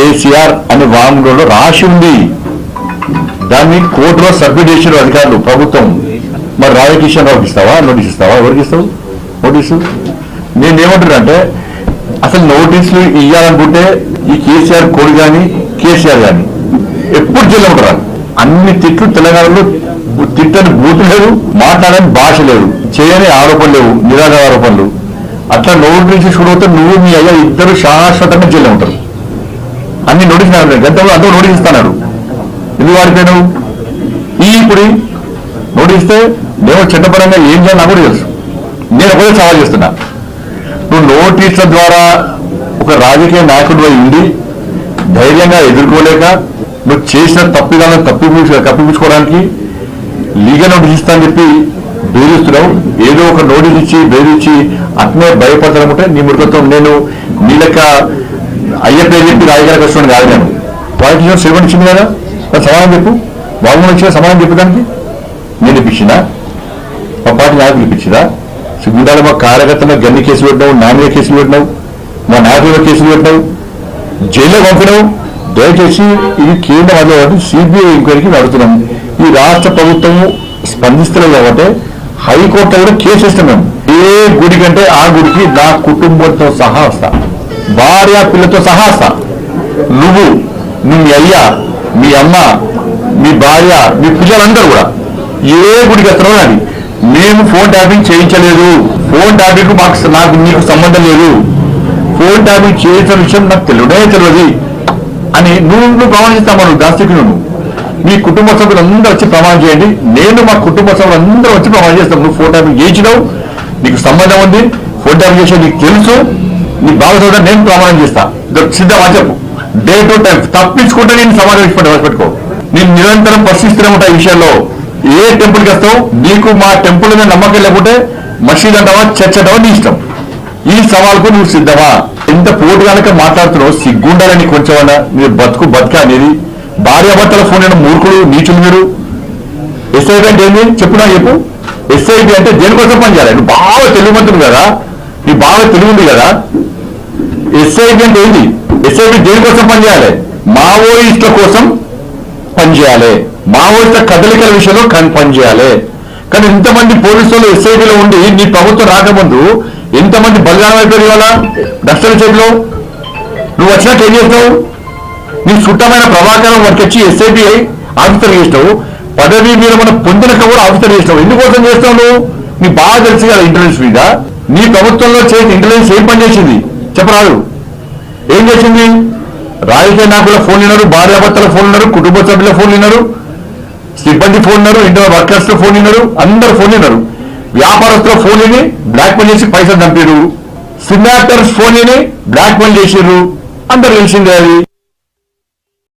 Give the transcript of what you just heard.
కేసీఆర్ అనే వాంగ్మూలంలో రాసి ఉంది. దాన్ని కోర్టులో సబ్మిట్ చేసిన అధికారులు ప్రభుత్వం. మరి రాధాకిషన్ రావుకి ఇస్తావా? నోటీస్ ఇస్తావా? ఎవరికి ఇస్తావు? నోటీసు? నేనేమంటున్నానంటే అసలు నోటీసులు ఇవ్వాలనుకుంటే ఈ కేసీఆర్ కోడి కానీ కేసీఆర్ కానీ ఎప్పుడు చెల్లబడరా అన్ని తిట్లు తెలంగాణలో తిట్టని బూతు లేదు మాట్లాడని భాష లేదు చేయని ఆరోపణలు లేవు నిరాధార ఆరోపణలు. అట్లా నోటీసు చూడవుతే నువ్వు మీ అయ్యా ఇద్దరు శాశ్వతంగా జైలు ఉంటారు. అన్ని నోటీస్ గతంలో అందరూ నోటీస్ ఇస్తున్నాడు ఎందుకు వాడిపోయావు ఈ ఇప్పుడు నోటిస్తే నేను చట్టపరంగా ఏం చేయాలి నాకు కూడా తెలుసు. నేను ఒకటే సవాల్ చేస్తున్నా. నువ్వు నోటీసుల ద్వారా ఒక రాజకీయ నాయకుడు ఉండి ధైర్యంగా ఎదుర్కోలేక నువ్వు చేసిన తప్పిదాలను తప్పిపూ కప్పిపుచ్చుకోవడానికి లీగల్ నోటీస్ ఇస్తా అని చెప్పి బెదిరిస్తున్నావు. ఏదో ఒక నోటీస్ ఇచ్చి బెదిరించి అట్నే భయపడతానుకుంటే నీ ముడుకతో నేను నీ లెక్క అయ్యప్ప చెప్పి రాజకీయాలకు వస్తున్నాను కాదు నేను. వాళ్ళకి సెలవు ఇచ్చింది కదా? సమాధానం చెప్పు. వాళ్ళు ఇచ్చిన సమాధానం చెప్పడానికి నేను ఇప్పించినా మా పార్టీ నాయకులు ఇప్పించినా సిగ్గుండాలి మా కార్యకర్తలు గన్ని కేసులు పెట్టినావు నా మీద కేసులు పెట్టినావు మా నాయకుల కేసులు పెట్టినావు. జైల్లో పంపినావు. దయచేసి ఇది కేంద్ర అధికారులు సిబిఐ ఎంక్వైరీకి నడుతున్నాం ఈ రాష్ట్ర ప్రభుత్వం స్పందిస్తలేదు కాబట్టి హైకోర్టులో కూడా కేసు ఇస్తున్నాం ఏ గుడి కంటే ఆ గుడికి నా కుటుంబంతో సహా వస్తాను భార్య పిల్లతో సహా నువ్వు నువ్వు నీ అయ్యా మీ అమ్మ మీ భార్య మీ పిల్లలందరూ కూడా ఏ గుడికి వస్తున్నారో మేము ఫోన్ ట్యాపింగ్ చేయించలేదు. ఫోన్ ట్యాపింగ్ మాకు నాకు నీకు సంబంధం లేదు. ఫోన్ ట్యాపింగ్ చేయించిన విషయం నాకు తెలియడే తెలియదు. అని నువ్వు నువ్వు ప్రమాణం చేస్తావు నువ్వు దాస్తికులు నువ్వు. మీ కుటుంబ సభ్యులు అందరూ వచ్చి ప్రమాణం చేయండి. నేను మా కుటుంబ సభ్యులు అందరూ వచ్చి ప్రమాణం చేస్తాం. నువ్వు ఫోన్ ట్యాపింగ్ చేయించినావు నీకు సంబంధం ఉంది. ఫోన్ ట్యాపింగ్ చేసే నీకు తెలుసు. నీ బాగా నేను ప్రమాణం చేస్తా. ఇదొక సిద్ధమా చెప్పు. డే టు టైం తప్పించుకుంటే నేను సమాధానం పెట్టుకో. నేను నిరంతరం పరిశీలిస్తూనే ఉంటా ఈ విషయంలో ఏ టెంపుల్కి వస్తావు? నీకు మా టెంపుల్ మీద నమ్మకం లేకుంటే మసీద్ అంటావా చర్చ్ అంటావా నీ ఇష్టం. ఈ సవాల్కు నువ్వు సిద్ధమా? ఎంత పోటు కనుక మాట్లాడుతున్నావు? సిగ్గుండాలని కొంచెమన్నా. మీరు బతుకు బతుక అనేది. భార్యాభర్తల ఫోన్ అయిన మూర్ఖులు నీచులు మీరు. ఎస్ఐబి అంటే ఏంది? చెప్పు. చెప్పు ఎస్ఐబి అంటే దేనికోసం పనిచేయాలి? నువ్వు బాగా తెలుగుమంతుడు కదా. నీ బాగా తెలుగు ఉంది కదా. ఎస్ఐబి అంటే ఏంటి? ఎస్ఐబి దేనికోసం పనిచేయాలి? మావోయిస్టుల కోసం పనిచేయాలి. మావోయిస్టుల కదలికల విషయంలో పనిచేయాలి. కానీ ఇంతమంది పోలీసులు ఎస్ఐబిలో ఉండి నీ ప్రభుత్వం రాకముందు ఎంతమంది బలిదానం అయిపోయారు ఇవాళ? దక్షిణ చేతిలో? నువ్వు వచ్చినాక ఏం చేస్తావు? నీ చుట్టమైన ప్రభాకరం వారికి వచ్చి ఎస్ఐబి ఆఫీసర్ చేసినావు. పదవి మీద మనం పొందినక కూడా ఆఫీసర్ చేసినావు. ఎందుకోసం చేస్తావు నువ్వు? నీ బాగా తెలుసు కదా ఇంటెలిజెన్స్ మీద. నీ ప్రభుత్వంలో చేసిన ఇంటెలిజెన్స్ ఏం పని చేసింది చెప్పరాదు. ఏం చేసింది? రాజకీయ నాయకుల ఫోన్ విన్నారు భార్యాభర్తల ఫోన్ విన్నారు కుటుంబ సభ్యుల ఫోన్ విన్నారు సిబ్బంది ఫోన్ విన్నారు ఇంట్లో వర్కర్స్లో ఫోన్ విన్నారు అందరు ఫోన్ విన్నారు వ్యాపారస్తుల ఫోన్ విని బ్లాక్ మెయిల్ చేసి పైసలు దంపారు సిమ్ యాక్టర్స్ ఫోన్ విని బ్లాక్ మెయిల్ చేసారు అందరు తెలిసిందే అది.